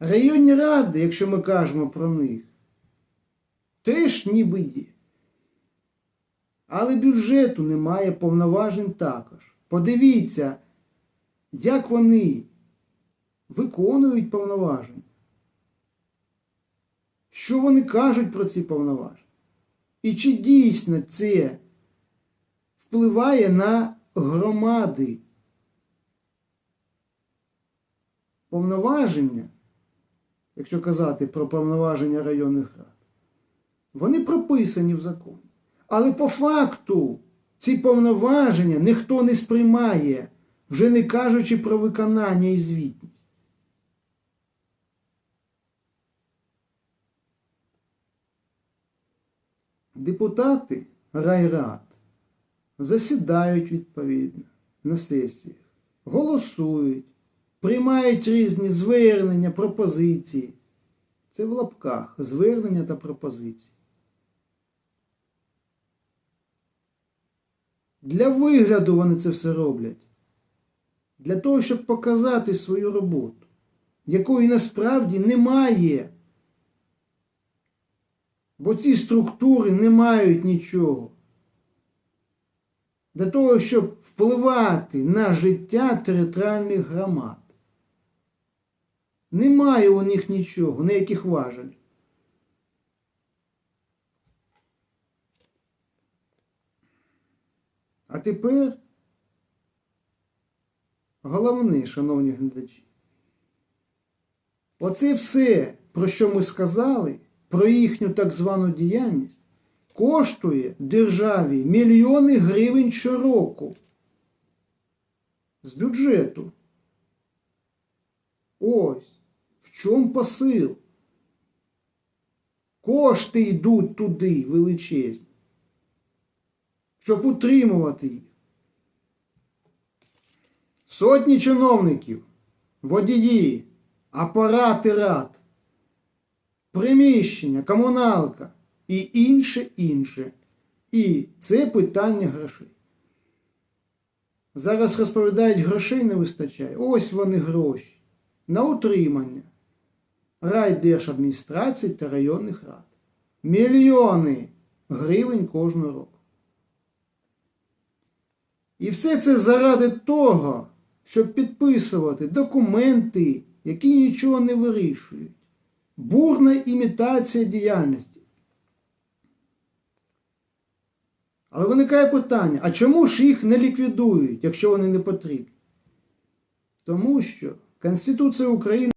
Районні ради, якщо ми кажемо про них, теж ніби є. Але бюджету немає повноважень також. Подивіться, як вони виконують повноваження. Що вони кажуть про ці повноваження? І чи дійсно це впливає на громади? Повноваження, якщо казати про повноваження районних рад, вони прописані в законі. Але по факту ці повноваження ніхто не сприймає, вже не кажучи про виконання і звітність. Депутати райрад засідають відповідно на сесіях, голосують, приймають різні звернення, пропозиції. Це в лапках звернення та пропозиції. Для вигляду вони це все роблять. Для того, щоб показати свою роботу, якої насправді немає. Бо ці структури не мають нічого. Для того, щоб впливати на життя територіальних громад. Немає у них нічого, ніяких важель. А тепер головне, шановні глядачі. Оце все, про що ми сказали, про їхню так звану діяльність, коштує державі мільйони гривень щороку з бюджету. Ось чому посил. Кошти йдуть туди величезні, щоб утримувати їх. Сотні чиновників, водії, апарати рад, приміщення, комуналка і інше інше. І це питання грошей. Зараз розповідають, грошей не вистачає. Ось вони гроші. На утримання райдержадміністрацій та районних рад. Мільйони гривень кожного року. І все це заради того, щоб підписувати документи, які нічого не вирішують. Бурна імітація діяльності. Але виникає питання: а чому ж їх не ліквідують, якщо вони не потрібні? Тому що Конституція України